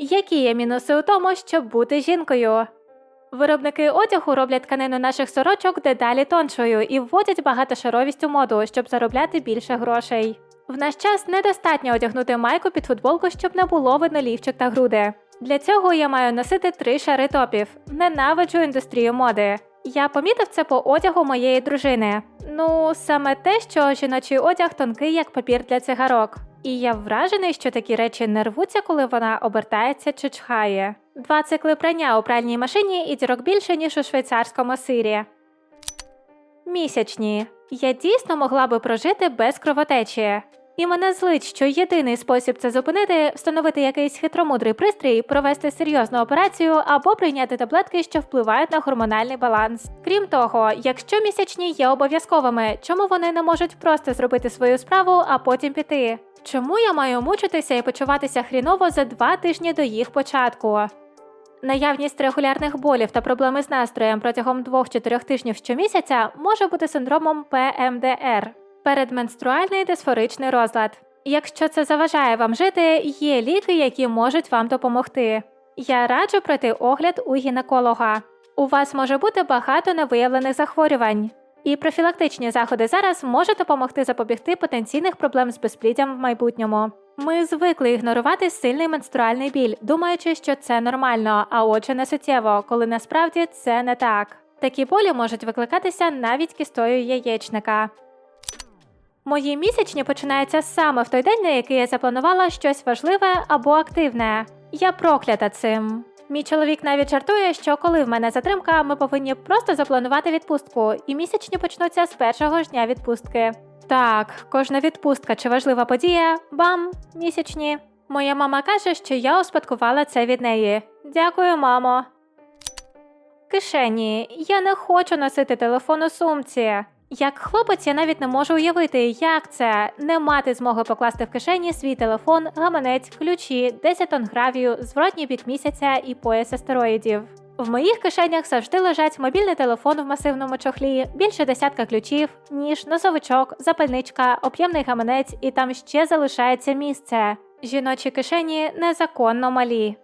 Які є мінуси у тому, щоб бути жінкою? Виробники одягу роблять тканину наших сорочок дедалі тоншою і вводять багатошаровість у моду, щоб заробляти більше грошей. В наш час недостатньо одягнути майку під футболку, щоб не було видно лівчик та груди. Для цього я маю носити три шари топів. Ненавиджу індустрію моди. Я помітив це по одягу моєї дружини. Ну, саме те, що жіночий одяг тонкий, як папір для цигарок. І я вражений, що такі речі не рвуться, коли вона обертається чи чхає. Два цикли прання у пральній машині і дірок більше, ніж у швейцарському сирі. Місячні. Я дійсно могла би прожити без кровотечі. І мене злить, що єдиний спосіб це зупинити встановити якийсь хитромудрий пристрій, провести серйозну операцію або прийняти таблетки, що впливають на гормональний баланс. Крім того, якщо місячні є обов'язковими, чому вони не можуть просто зробити свою справу, а потім піти? Чому я маю мучитися і почуватися хріново за два тижні до їх початку? Наявність регулярних болів та проблеми з настроєм протягом 2-4 тижнів щомісяця може бути синдромом ПМДР передменструальний дисфоричний розлад. Якщо це заважає вам жити, є ліки, які можуть вам допомогти. Я раджу пройти огляд у гінеколога. У вас може бути багато невиявлених захворювань, і профілактичні заходи зараз можуть допомогти запобігти потенційних проблем з безпліддям в майбутньому. Ми звикли ігнорувати сильний менструальний біль, думаючи, що це нормально, а отже не суттєво, коли насправді це не так. Такі болі можуть викликатися навіть кістою яєчника. Мої місячні починаються саме в той день, на який я запланувала щось важливе або активне. Я проклята цим. Мій чоловік навіть жартує, що коли в мене затримка, ми повинні просто запланувати відпустку, і місячні почнуться з першого ж дня відпустки. Так, кожна відпустка чи важлива подія бам, місячні. Моя мама каже, що я успадкувала це від неї. Дякую, мамо. Кишені. Я не хочу носити телефон у сумці. Як хлопець, я навіть не можу уявити, як це не мати змоги покласти в кишені свій телефон, гаманець, ключі, 10 тонн гравію, зворотній бік місяця і пояс астероїдів. В моїх кишенях завжди лежать мобільний телефон в масивному чохлі, більше десятка ключів, ніж, носовичок, запальничка, об'ємний гаманець, і там ще залишається місце. Жіночі кишені незаконно малі.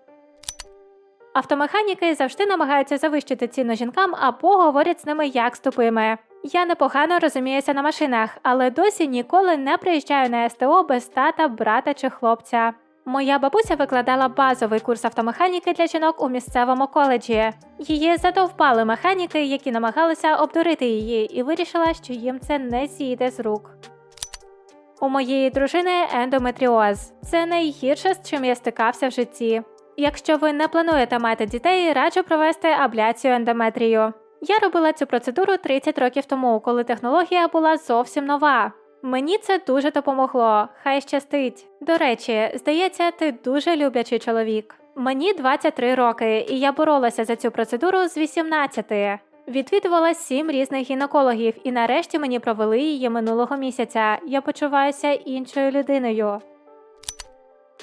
Автомеханіки завжди намагаються завищити ціну жінкам або говорять з ними як з тупими. Я непогано розуміюся на машинах, але досі ніколи не приїжджаю на СТО без тата, брата чи хлопця. Моя бабуся викладала базовий курс автомеханіки для жінок у місцевому коледжі. Її задовбали механіки, які намагалися обдурити її, і вирішила, що їм це не зійде з рук. У моєї дружини ендометріоз. Це найгірше, з чим я стикався в житті. Якщо ви не плануєте мати дітей, раджу провести абляцію ендометрію. Я робила цю процедуру 30 років тому, коли технологія була зовсім нова. Мені це дуже допомогло, хай щастить. До речі, здається, ти дуже люблячий чоловік. Мені 23 роки, і я боролася за цю процедуру з 18. Відвідувала сім різних гінекологів, і нарешті мені провели її минулого місяця. Я почуваюся іншою людиною.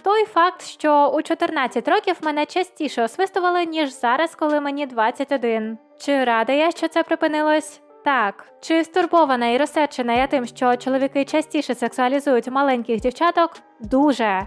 Той факт, що у 14 років мене частіше освистували, ніж зараз, коли мені 21. Чи рада я, що це припинилось? Так. Чи стурбована і розсерчена я тим, що чоловіки частіше сексуалізують маленьких дівчаток? Дуже.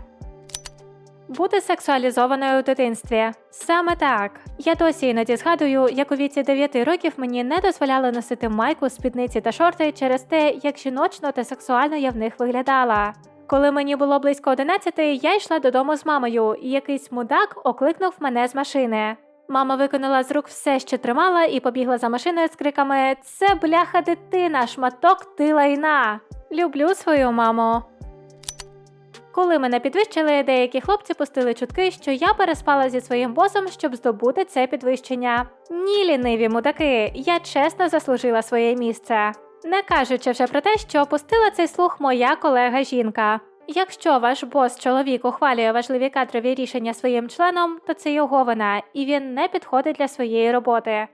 Бути сексуалізованою у дитинстві. Саме так. Я досі іноді згадую, як у віці 9 років мені не дозволяли носити майку, спідниці та шорти через те, як жіночно та сексуально я в них виглядала. Коли мені було близько 11, я йшла додому з мамою, і якийсь мудак окликнув мене з машини. Мама виконала з рук все, що тримала, і побігла за машиною з криками Це бляха дитина, шматок ти лайна. Люблю свою маму. Коли мене підвищили, деякі хлопці пустили чутки, що я переспала зі своїм босом, щоб здобути це підвищення. Ні, ліниві мудаки, я чесно заслужила своє місце. Не кажучи вже про те, що опустила цей слух моя колега жінка. Якщо ваш бос чоловік ухвалює важливі кадрові рішення своїм членом, то це його вина, і він не підходить для своєї роботи.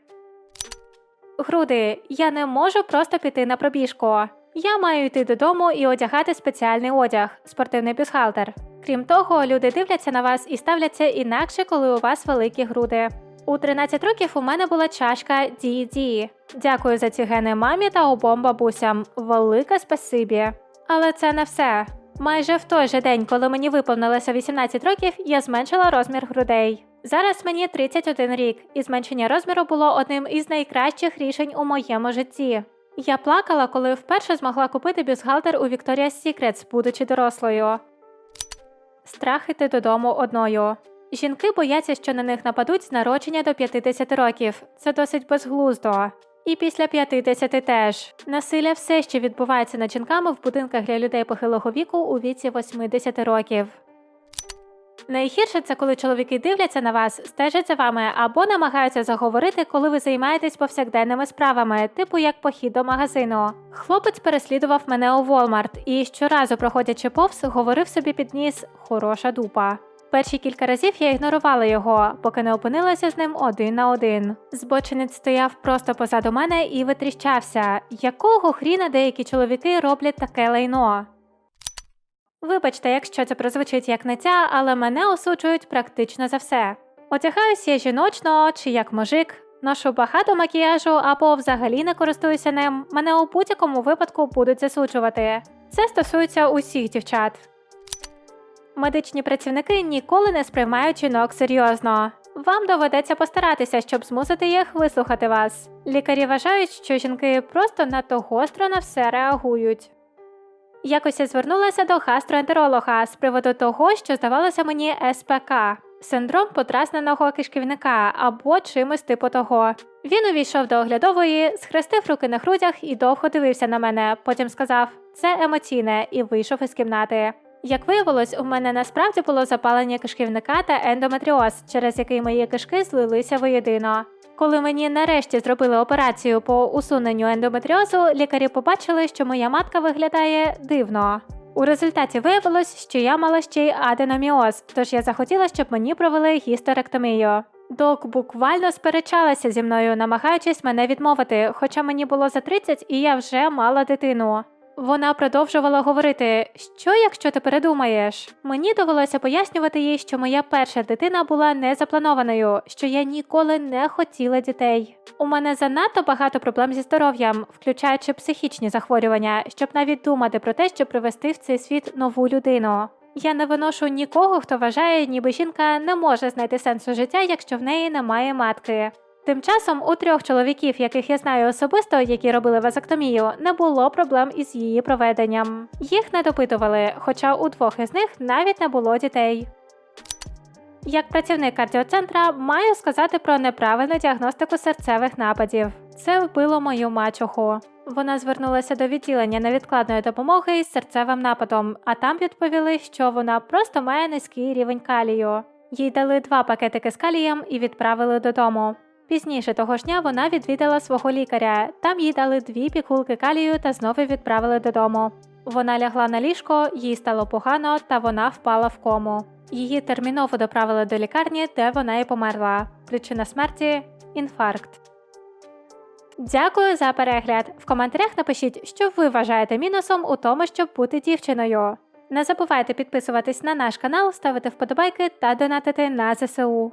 Груди, я не можу просто піти на пробіжку. Я маю йти додому і одягати спеціальний одяг, спортивний бюстгальтер. Крім того, люди дивляться на вас і ставляться інакше, коли у вас великі груди. У 13 років у мене була чашка DD. Дякую за ці гени мамі та обом бабусям. Велике спасибі. Але це не все. Майже в той же день, коли мені виповнилося 18 років, я зменшила розмір грудей. Зараз мені 31 рік, і зменшення розміру було одним із найкращих рішень у моєму житті. Я плакала, коли вперше змогла купити бюстгальтер у Victoria's Secret, будучи дорослою. Страх іти додому одною. Жінки бояться, що на них нападуть з народження до 50 років. Це досить безглуздо. І після 50 теж. Насилля все ще відбувається над жінками в будинках для людей похилого віку у віці 80 років. Найгірше це коли чоловіки дивляться на вас, стежать за вами або намагаються заговорити, коли ви займаєтесь повсякденними справами, типу як похід до магазину. Хлопець переслідував мене у Walmart і щоразу, проходячи повз, говорив собі під ніс хороша дупа. Перші кілька разів я ігнорувала його, поки не опинилася з ним один на один. Збочинець стояв просто позаду мене і витріщався. Якого хріна деякі чоловіки роблять таке лайно? Вибачте, якщо це прозвучить як не ця, але мене осуджують практично за все. Одягаюсь я жіночно чи як мужик, ношу багато макіяжу або взагалі не користуюся ним. Мене у будь-якому випадку будуть засуджувати. Це стосується усіх дівчат. Медичні працівники ніколи не сприймають жінок серйозно. Вам доведеться постаратися, щоб змусити їх вислухати вас. Лікарі вважають, що жінки просто надто гостро на все реагують. Якось я звернулася до гастроентеролога з приводу того, що здавалося мені СПК синдром подразненого кишківника або чимось типу того. Він увійшов до оглядової, схрестив руки на грудях і довго дивився на мене. Потім сказав: це емоційне, і вийшов із кімнати. Як виявилось, у мене насправді було запалення кишківника та ендометріоз, через який мої кишки злилися воєдино. Коли мені нарешті зробили операцію по усуненню ендометріозу, лікарі побачили, що моя матка виглядає дивно. У результаті виявилось, що я мала ще й аденоміоз, тож я захотіла, щоб мені провели гістеректомію. Док буквально сперечалася зі мною, намагаючись мене відмовити, хоча мені було за 30 і я вже мала дитину. Вона продовжувала говорити, що якщо ти передумаєш. Мені довелося пояснювати їй, що моя перша дитина була незапланованою, що я ніколи не хотіла дітей. У мене занадто багато проблем зі здоров'ям, включаючи психічні захворювання, щоб навіть думати про те, щоб привести в цей світ нову людину. Я не виношу нікого, хто вважає, ніби жінка не може знайти сенсу життя, якщо в неї немає матки. Тим часом у трьох чоловіків, яких я знаю особисто, які робили вазоктомію, не було проблем із її проведенням. Їх не допитували, хоча у двох із них навіть не було дітей. Як працівник кардіоцентра маю сказати про неправильну діагностику серцевих нападів. Це вбило мою мачуху. Вона звернулася до відділення невідкладної допомоги із серцевим нападом, а там відповіли, що вона просто має низький рівень калію. Їй дали два пакетики з калієм і відправили додому. Пізніше того ж дня вона відвідала свого лікаря. Там їй дали дві пігулки калію та знову відправили додому. Вона лягла на ліжко, їй стало погано, та вона впала в кому. Її терміново доправили до лікарні, де вона і померла. Причина смерті інфаркт. Дякую за перегляд. В коментарях напишіть, що ви вважаєте мінусом у тому, щоб бути дівчиною. Не забувайте підписуватись на наш канал, ставити вподобайки та донатити на ЗСУ.